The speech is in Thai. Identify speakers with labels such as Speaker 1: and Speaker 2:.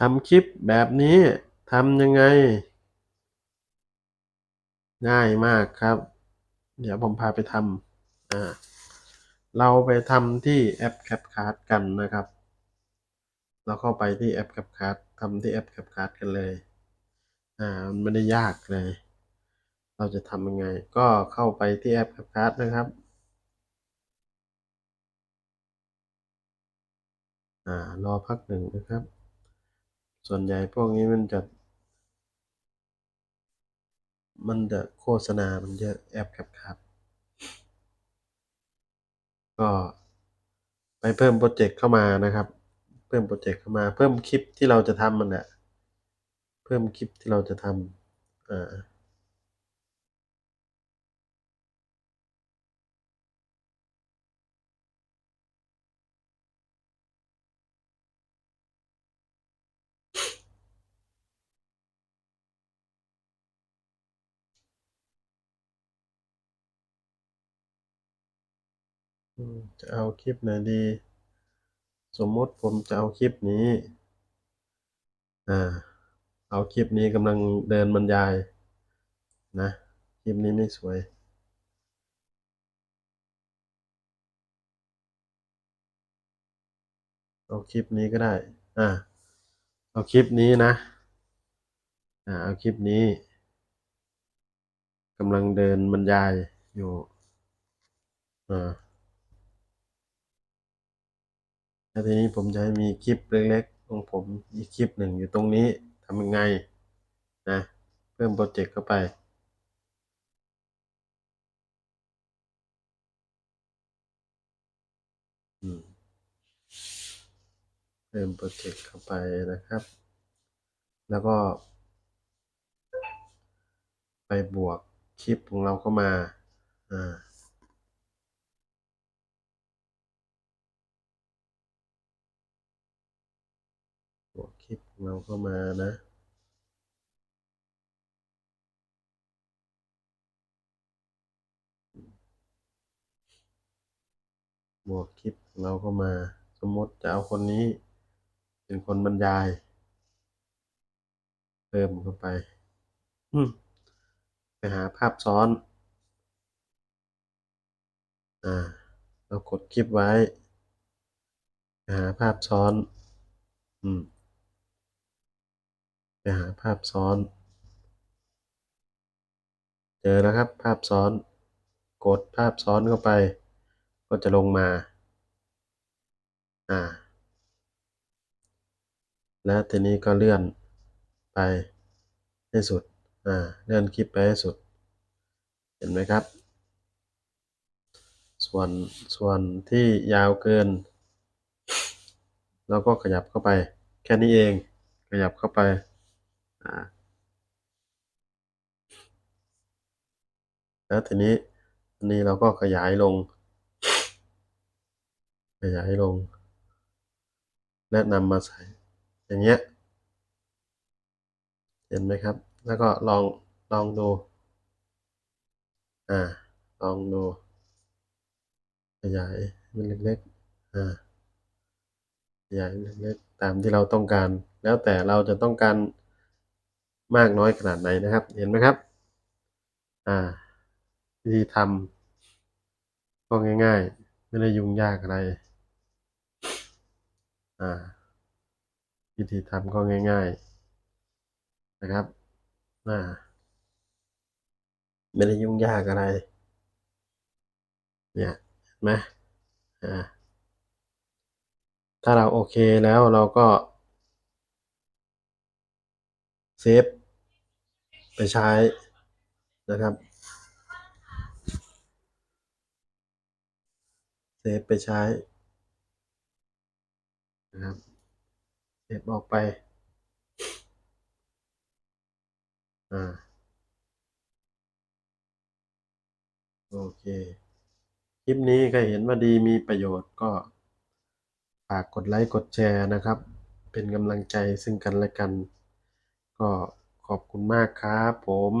Speaker 1: ทำคลิปแบบนี้ทำยังไง ง่ายมากครับ เดี๋ยวผมพาไปทำอ่าเราไปทำที่แอป CapCut กันนะครับ เราเข้าไปที่แอป CapCut ทำที่แอป CapCut กันเลย อ่ามันไม่ได้ยากเลย เราจะทำยังไง ก็เข้าไปที่แอป CapCut นะครับ อ่ารอพักหนึ่งนะครับ ส่วนใหญ่พวกนี้มันจะ มันจะโฆษณา มันเยอะแอป CapCut ก็ไปเพิ่มโปรเจกต์เข้ามานะครับ เพิ่มโปรเจกต์เข้ามา เพิ่มคลิปที่เราจะทำมันแหละเพิ่มคลิปที่เราจะทำอ่า จะเอาคลิปไหนดี สมมติผมจะเอาคลิปนี้ อ่า เอาคลิปนี้กำลังเดินบรรยาย นะ คลิปนี้ไม่สวย เอาคลิปนี้ก็ได้ อ่า เอาคลิปนี้นะ อ่า เอาคลิปนี้กำลังเดินบรรยายอยู่ อ่า แล้วทีนี้ผมจะให้มีคลิปเล็กๆของผมอีกคลิปหนึ่งอยู่ตรงนี้ทำยังไงนะเพิ่มโปรเจกต์เข้าไป เพิ่มโปรเจกต์เข้าไปนะครับ แล้วก็ ไปบวกคลิปของเราเข้ามา อ่า บวกคลิปของเราเข้ามานะบวกคลิปของเราเข้ามาสมมติจะเอาคนนี้ เป็นคนบรรยาย เพิ่มเข้าไปอืมไปหาภาพซ้อน อ่า เรากดคลิปไว้ไปหาภาพซ้อน อืม ไปหาภาพซ้อน เจอแล้วครับภาพซ้อน กดภาพซ้อนเข้าไป ก็จะลงมา อ่า แล้วทีนี้ก็เลื่อนไปให้สุด อ่า เลื่อนคลิปไปให้สุด เห็นไหมครับ ส่วนส่วนที่ยาวเกินเราก็ขยับเข้าไป แค่นี้เอง ขยับเข้าไป แล้วทีนี้อันนี้เราก็ขยายลง ขยายลง และนำมาใส่ อย่างเงี้ย เห็นไหมครับ แล้วก็ลองลองดู อ่า ลองดู ขยายมันเล็กๆ อ่า ขยายเล็กๆ ตามที่เราต้องการ แล้วแต่เราจะต้องการ มากน้อยขนาดไหนนะครับ เห็นไหมครับ อ่าวิธีทำก็ง่าย ๆ ไม่ได้ยุ่งยากอะไรอ่าวิธีทำก็ง่าย ๆ นะครับอ่าไม่ได้ยุ่งยากอะไร เนี่ยเห็นไหมอ่าถ้าเราโอเคแล้วเราก็เซฟ ไปใช้นะครับเซฟไปใช้นะครับเซฟออกไปอ่าโอเค คลิปนี้ก็เห็นว่าดีมีประโยชน์ก็ฝากกดไลค์กดแชร์นะครับ เป็นกำลังใจซึ่งกันและกัน ก็ ขอบคุณมากครับผม